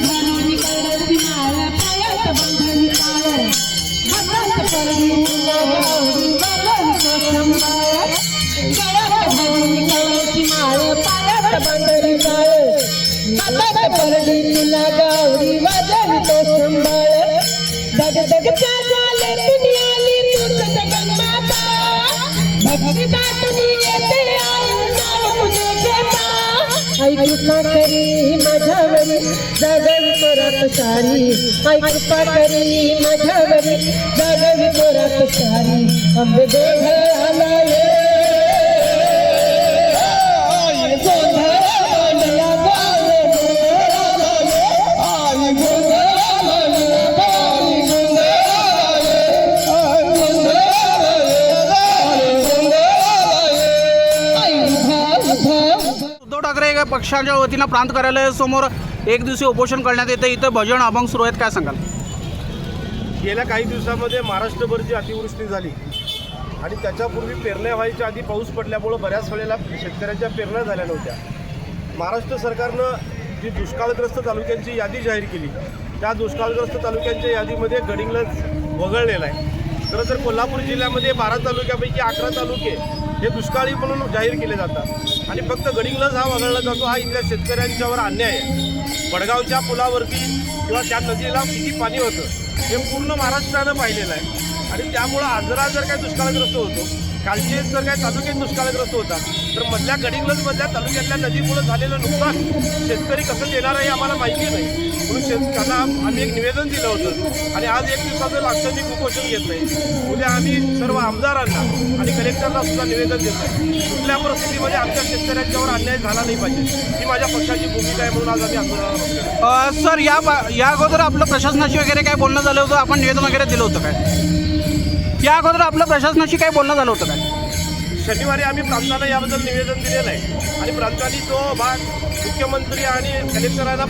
घालून कळची तुला दग झाले दुनियाली तूच भक्ती माझ्यावरी जागवी तोरात सारी. आई कृपा करी माझ्यावरी जागवी तोरात सारी. अंबे उद्धव ठाकरे पक्षाच्या वतीनं प्रांत कार्यालयासमोर एक दिवशी उपोषण करण्यात येतं. इथं भजन अभंग सुरू आहेत. काय सांगाल? गेल्या काही दिवसामध्ये महाराष्ट्रभर जी अतिवृष्टी झाली आणि त्याच्यापूर्वी पेरण्या व्हायच्या आधी पाऊस पडल्यामुळं बऱ्याच वेळेला शेतकऱ्यांच्या पेरण्या झाल्या नव्हत्या. महाराष्ट्र सरकारनं जी दुष्काळग्रस्त तालुक्यांची यादी जाहीर केली त्या दुष्काळग्रस्त तालुक्यांच्या यादीमध्ये गडिंग्लज वगळलेला आहे. खरं तर कोल्हापूर जिल्ह्यामध्ये बारा तालुक्यापैकी अकरा तालुके हे दुष्काळी म्हणून जाहीर केले जातात. आणि फक्त गडिंगलाच हा वगळला जातो हा इथल्या शेतकऱ्यांच्यावर अन्याय आहे. वडगावच्या पुलावरती किंवा त्या नदीला किती पाणी होतं हे पूर्ण महाराष्ट्रानं पाहिलेलं आहे. आणि त्यामुळं आजरा जर काय दुष्काळग्रस्त होतो कालचे जर काय तालुक्यात दुष्काळग्रस्त होतात तर मधल्या गडिंग्लजमधल्या तालुक्यातल्या नदीमुळं झालेलं नुकसान शेतकरी कसं देणार आहे आम्हाला माहिती नाही. म्हणून शेतकऱ्यांना आम्ही एक निवेदन दिलं होतं आणि आज एक दिवसाचं लाक्षणिक उपोषण घेत नाही. उद्या आम्ही सर्व आमदारांना आणि कलेक्टरला सुद्धा निवेदन देतो कुठल्या परिस्थितीमध्ये आमच्या शेतकऱ्यांच्यावर अन्याय झाला नाही पाहिजे ही माझ्या पक्षाची भूमिका आहे म्हणून आज आम्ही आंदोलनाला सर या बा- या अगोदर आपलं प्रशासनाशी वगैरे काय बोलणं झालं होतं? आपण निवेदन वगैरे दिलं होतं काय? या अगोदर आपलं प्रशासनाशी काय बोलणं झालं होतं काय शनिवारी आम्ही प्रांताला याबद्दल निवेदन दिलेलं आहे. आणि प्रांतांनी तो भाग मुख्यमंत्री आणि कलेक्टरांना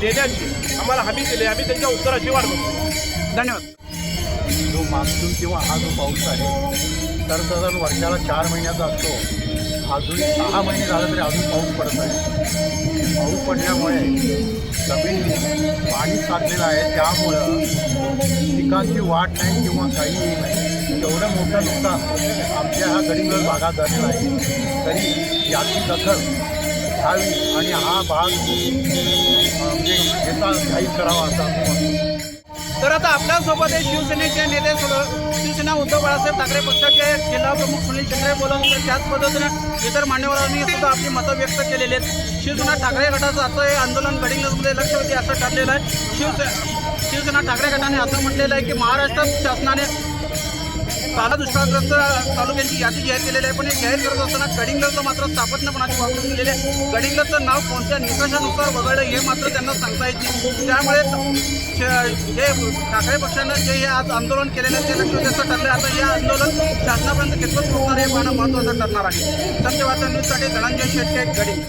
देण्याची आम्हाला हमी दिली. आम्ही त्यांच्या उत्तराची वाट बघतो. धन्यवाद. जो मान्सून किंवा हा जो पाऊस आहे तर साधारण वर्षाला चार महिन्याचा असतो. अजून सहा महिने झालं तरी अजून पाऊस पडत आहे पाऊस पडल्यामुळे जमीन पाणी साचलेलं आहे. त्यामुळं पिकांची वाढ नाही किंवा काही नाही. एवढं मोठं नुकसान आमच्या ह्या गरीब भागात झालेला आहे. तरी याची दखल घ्यावी आणि हा भाग म्हणजे घेता जाहीर करावा असा आम्ही म्हणतो. तर आता आपल्यासोबत हे शिवसेनेचे नेते शिवसेना उद्धव बाळासाहेब ठाकरे पक्षाचे जिल्हा प्रमुख सुनील चंद्रे बोलून त्याच पद्धतीनं इतर मान्यवरांनी सुद्धा आपली मतं व्यक्त केलेली आहेत. शिवसेना ठाकरे गटाचं असं हे आंदोलन गडिंग्लजमध्ये लक्षवेधी असं ठरलेलं आहे. शिवसे शिवसेना ठाकरे गटाने असं म्हटलेलं आहे की महाराष्ट्र शासनाने काला दुष्काळग्रस्त तालुक्यांची यादी जाहीर केलेली आहे. पण हे जाहीर करत असताना कडिंगलचं मात्र स्थापत्यपणाची वापरून दिलेले आहे. गडिंग्लजचं नाव कोणत्या निकषानुसार वगळलं हे मात्र त्यांना सांगता येत नाही. त्यामुळे हे ठाकरे पक्षानं जे हे आज आंदोलन केलेलं आहे ते लक्षवेधी असं ठरलं आहे. आता हे आंदोलन शासनापर्यंत कितपत पोहोचणार हे पाहणं महत्त्वाचं ठरणार आहे. सत्यवाद न्यूजसाठी धनंजय शेटके गडिंग